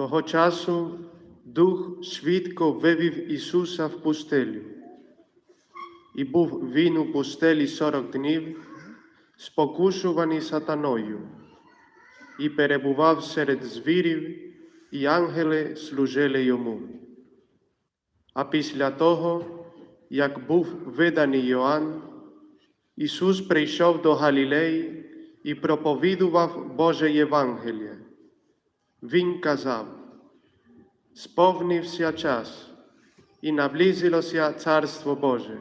Того часу Дух швидко вивів Ісуса в пустелю. І був він у пустелі сорок днів, спокушуваний сатаною, і перебував серед звірів, і ангели служили йому. А після того, як був виданий Йоанн, Ісус прийшов до Галілеї і проповідував Боже Євангеліє. Він казав, сповнився час і наблизилося Царство Боже.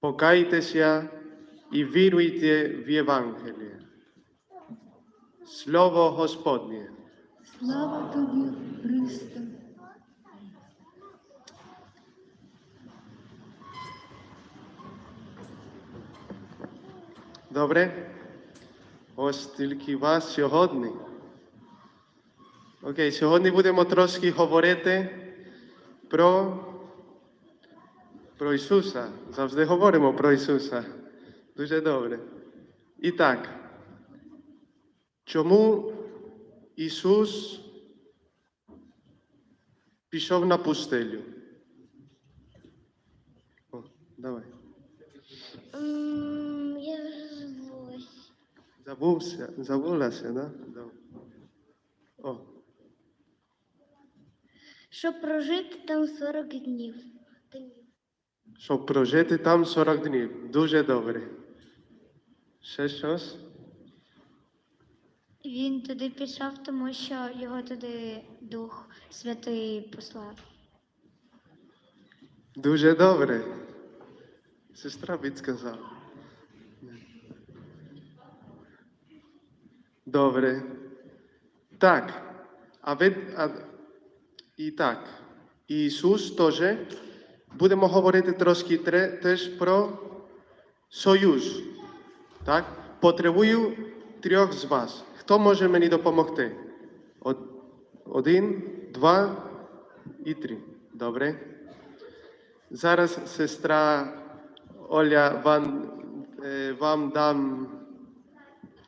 Покайтеся і віруйте в Євангеліє. Слово Господнє. Слава тобі, Христе. Добре? Ось тільки вас сьогодні. Окей, сьогодні будемо трошки говорити про, про Ісуса. Завжди говоримо про Ісуса. Дуже добре. І так, чому Ісус пішов на пустелю? О, давай. М, Я вже забулась. Забувся, забулася, да? Добре. О, Щоб прожити там 40 днів. Щоб прожити там 40 днів. Дуже добре. Ще щось? Він туди пішов, тому що його туди Дух Святий послав. Дуже добре. Сестра підсказала. Добре. Так. А ви. А, і так. Ісус теж. Будемо говорити трошки теж про союз. Так? Потребую трьох з вас. Хто може мені допомогти? Один, два і три. Добре? Зараз сестра Оля вам, е, вам дам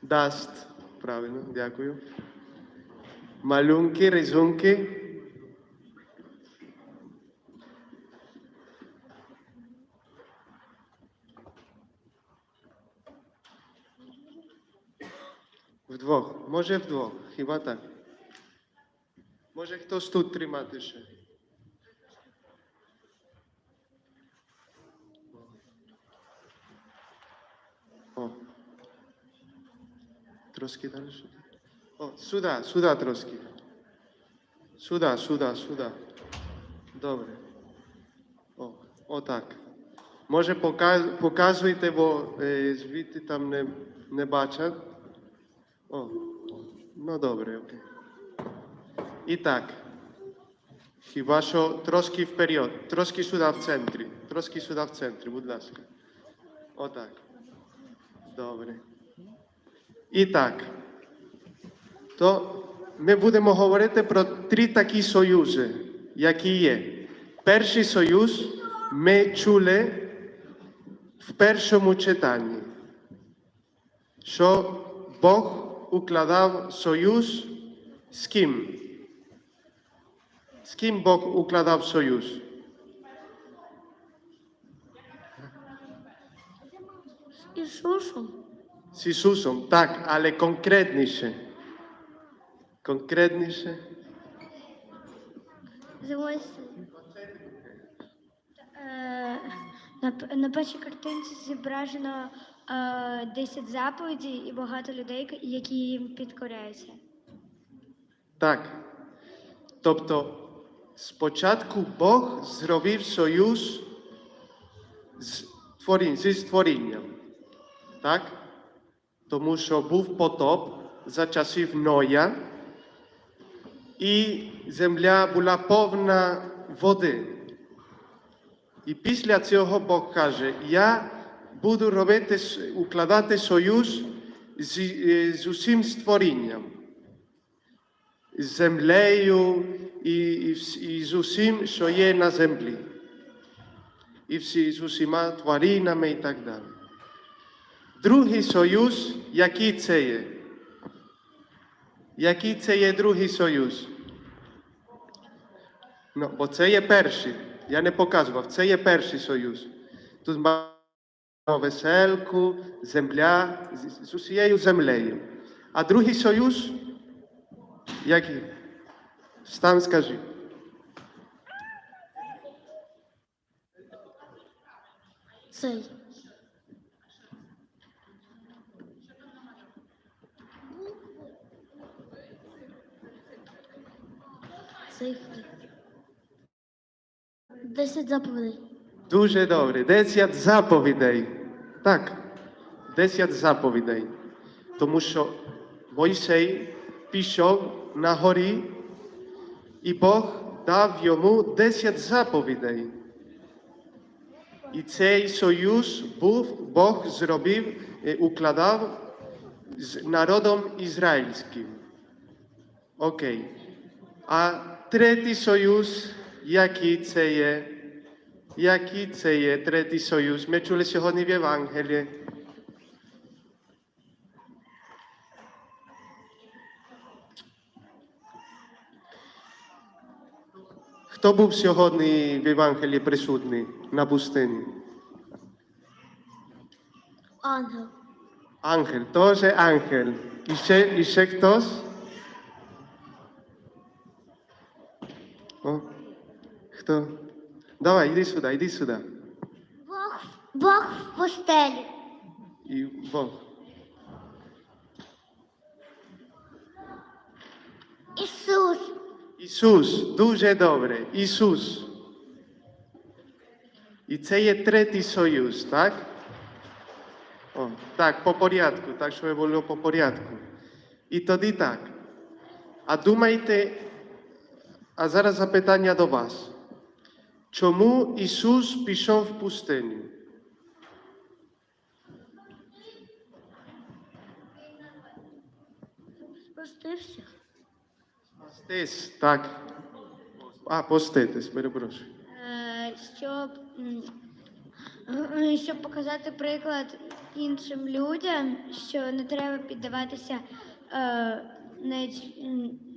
дасть. Правильно, дякую. Малюнки, рисунки. Вдвох. Може вдвох. Хіба так? Може хтось тут тримати ще? О. Трошки далі. О, сюди, сюди трошки. Сюди, сюди, сюди. Добре. О, отак. Може пока- показуйте, бо е, звідти там не, не бачать. О, ну добре, окей. І так. Хіба що трошки вперед, трошки сюди в центрі, трошки сюди в центрі, будь ласка. Отак. Добре. І так. То ми будемо говорити про три такі союзи, які є. Перший союз ми чули в першому читанні, що Бог укладав союз з ким? З ким Бог укладав союз? З Ісусом. З Ісусом, так, але конкретніше. Конкретніше. З ось Е, на, на першій картинці зображено 10 заповідей і багато людей, які їм підкоряються. Так. Тобто, спочатку Бог зробив союз з, творінь, зі створінням. Так? Тому що був потоп за часів Ноя, і земля була повна води. І після цього Бог каже: Я буду робити, укладати союз з, з усім створінням з землею і, і, і з усім, що є на землі. І всі, з усіма тваринами і так далі. Другий союз, який це є? Який це є другий союз? Ну, бо це є перший. Я не показував, це є перший союз. Тут веселку, земля з, з усією землею. А другий союз, який? Стан скажи. Цей. Цифри. Десять заповідей. Дуже добре. Десять заповідей. Так, десять заповідей. Тому що Мойсей пішов на горі, і Бог дав йому десять заповідей. І цей союз був, Бог зробив, е, укладав з народом ізраїльським. Окей. А третій союз, який це є? Який це є третій союз? Ми чули сьогодні в Євангелії. Хто був сьогодні в Євангелії присутній на пустині? Ангел. Ангел, теж ангел. І ще, і ще хтось? О, хто? Давай, іди сюди, іди сюди. Бог, Бог в постелі. І Бог. Ісус. Ісус, дуже добре, Ісус. І це є третій союз, так? О, так, по порядку, так, щоб було по порядку. І тоді так. А думайте, а зараз запитання до вас. Чому Ісус пішов в пустиню? Спустився. Постись, так. А, поститись, перепрошую. Е, щоб, е, щоб показати приклад іншим людям, що не треба піддаватися, е, навіть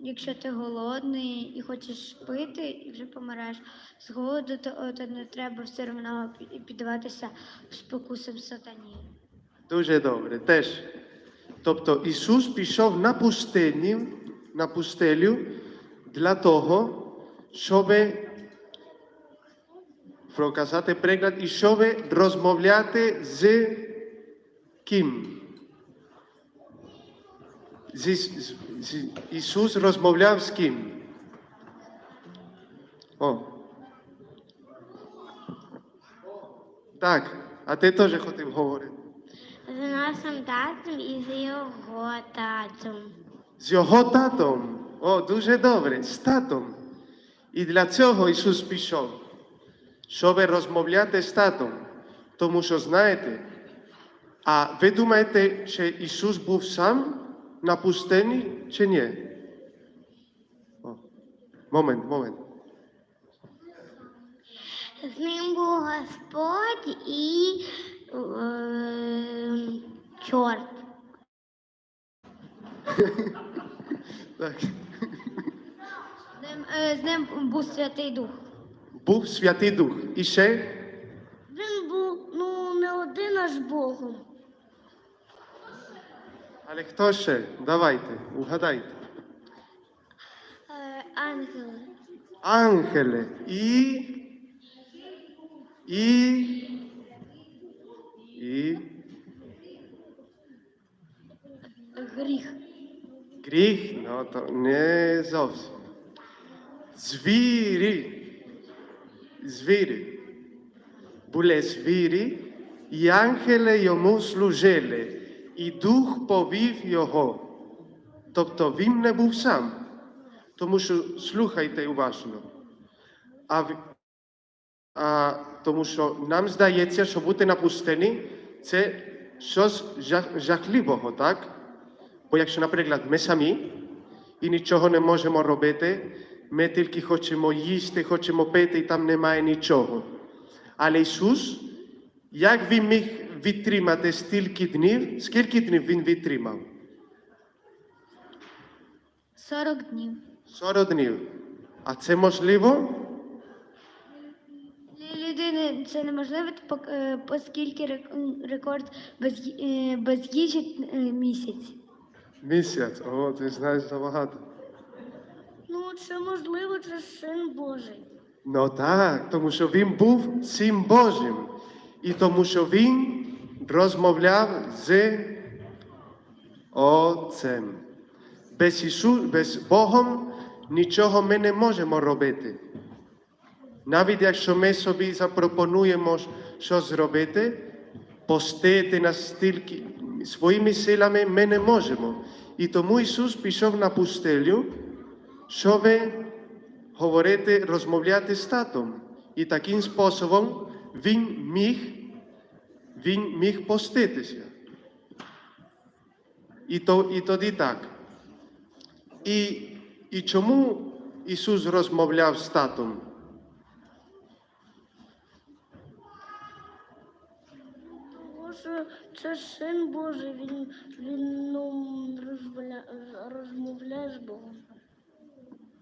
якщо ти голодний і хочеш пити, і вже помираєш з голоду, то, то не треба все одно піддаватися спокусам сатані. Дуже добре, теж. Тобто Ісус пішов на пустиню, на пустелю для того, щоб проказати приклад і щоб розмовляти з ким? Ісус розмовляв з ким? О. Так, а ти теж хотів говорити. З нашим татом і з його татом. З його татом. О, дуже добре, з татом. І для цього Ісус пішов, щоб розмовляти з татом. Тому що знаєте, а ви думаєте, чи Ісус був сам пустині, чи ні? О, момент, момент. З ним був Господь і е, чорт. Так. З ним, е, з ним був Святий Дух. Був Святий Дух. І ще Він був ну не один аж Богом. Але хто ще? Давайте, угадайте. Е, ангели. Ангели. І. І. І. Гріх. Гріх, ну то не зовсім. Звірі. Звірі. Були звірі, і ангели йому служили, і дух повів його. Тобто він не був сам. Тому що слухайте уважно. А, а, тому що нам здається, що бути на пустині це щось жах, жахливого, так? Бо якщо, наприклад, ми самі і нічого не можемо робити, ми тільки хочемо їсти, хочемо пити, і там немає нічого. Але Ісус, як він міг відтримати стільки днів, скільки днів він відтримав? 40 днів. 40 днів. А це можливо? це неможливо, пок- е, оскільки рекорд без, е, без їжі е, місяць. Місяць. О, ти знаєш забагато. Ну, це можливо, це син Божий. Ну так, тому що він був син Божим. І тому що він розмовляв з Отцем. Без, Ісу, без Богом нічого ми не можемо робити. Навіть якщо ми собі запропонуємо щось зробити, постити настільки своїми силами ми не можемо. І тому Ісус пішов на пустелю, щоб говорити, розмовляти з татом. І таким способом він міг, він міг поститися. І, то, і тоді так. І, і чому Ісус розмовляв з татом? Що це син Божий, він, він ну, розмовля, розмовляє з Богом.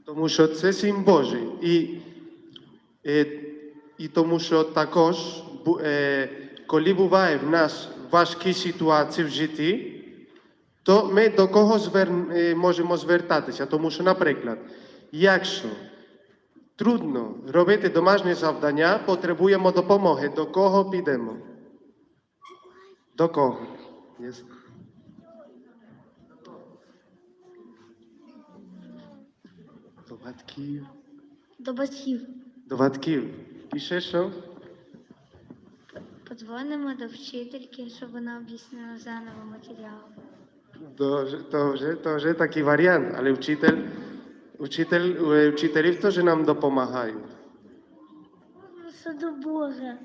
Тому що це син Божий. І, е, і тому що також, е, коли буває в нас важкі ситуації в житті, то ми до кого звер... е, можемо звертатися. Тому що, наприклад, якщо трудно робити домашнє завдання, потребуємо допомоги. До кого підемо? До кого? Yes. До батьків. До батьків. До батьків. І ще що? Подзвонимо до вчительки, щоб вона об'яснила заново матеріал. То, то, вже, то вже такий варіант, але вчитель, вчитель, е, вчителів теж нам допомагають. Це до Бога.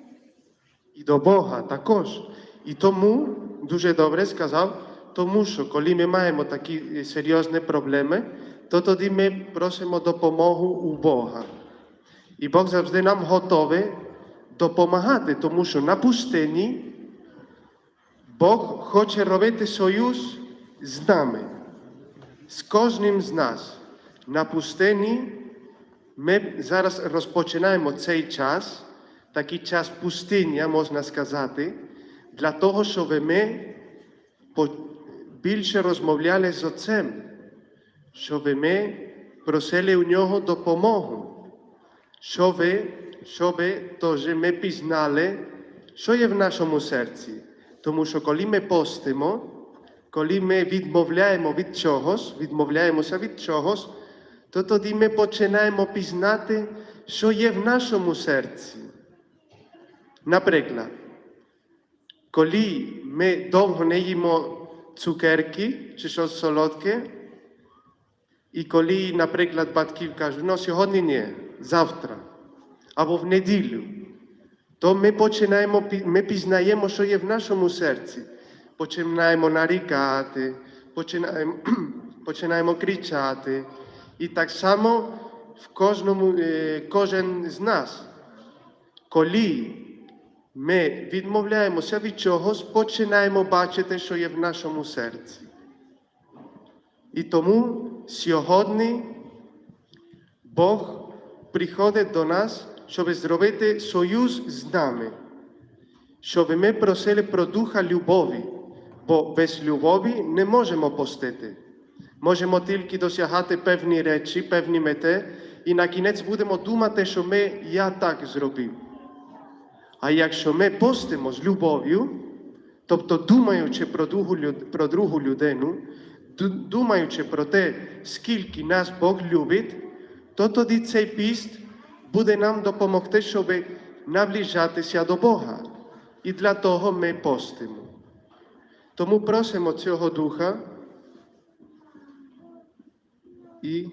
І до Бога також. І тому дуже добре сказав, тому що коли ми маємо такі е, серйозні проблеми, то тоді ми просимо допомогу у Бога. І Бог завжди нам готовий допомагати, тому що на пустині Бог хоче робити союз з нами, з кожним з нас. На пустині ми зараз розпочинаємо цей час, такий час пустиня, можна сказати, для того, щоб ми більше розмовляли з Отцем, щоб ми просили у нього допомогу, щоб, щоб теж ми пізнали, що є в нашому серці. Тому що коли ми постимо, коли ми відмовляємо від чогось, відмовляємося від чогось, то тоді ми починаємо пізнати, що є в нашому серці. Наприклад, коли ми довго не їмо цукерки чи щось солодке, і коли, наприклад, батьків кажуть, ну сьогодні ні, завтра, або в неділю, то ми починаємо, ми пізнаємо, що є в нашому серці. Починаємо нарікати, починаємо, починаємо кричати. І так само в кожному, е, кожен з нас. Коли ми відмовляємося від чогось, починаємо бачити, що є в нашому серці. І тому сьогодні Бог приходить до нас, щоб зробити союз з нами, щоб ми просили про духа любові, бо без любові не можемо постити. Можемо тільки досягати певні речі, певні мети, і на кінець будемо думати, що ми я так зробив. А якщо ми постимо з любов'ю, тобто думаючи про другу, про другу людину, думаючи про те, скільки нас Бог любить, то тоді цей піст буде нам допомогти, щоб наближатися до Бога. І для того ми постимо. Тому просимо цього Духа і,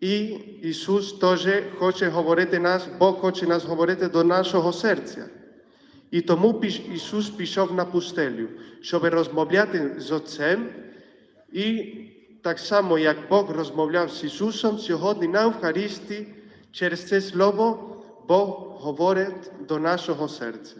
і Ісус теж хоче говорити нас, Бог хоче нас говорити до нашого серця. І тому Ісус пішов на пустелю, щоб розмовляти з Отцем. І так само, як Бог розмовляв з Ісусом, сьогодні на Евхаристії через це Слово Бог говорить до нашого серця.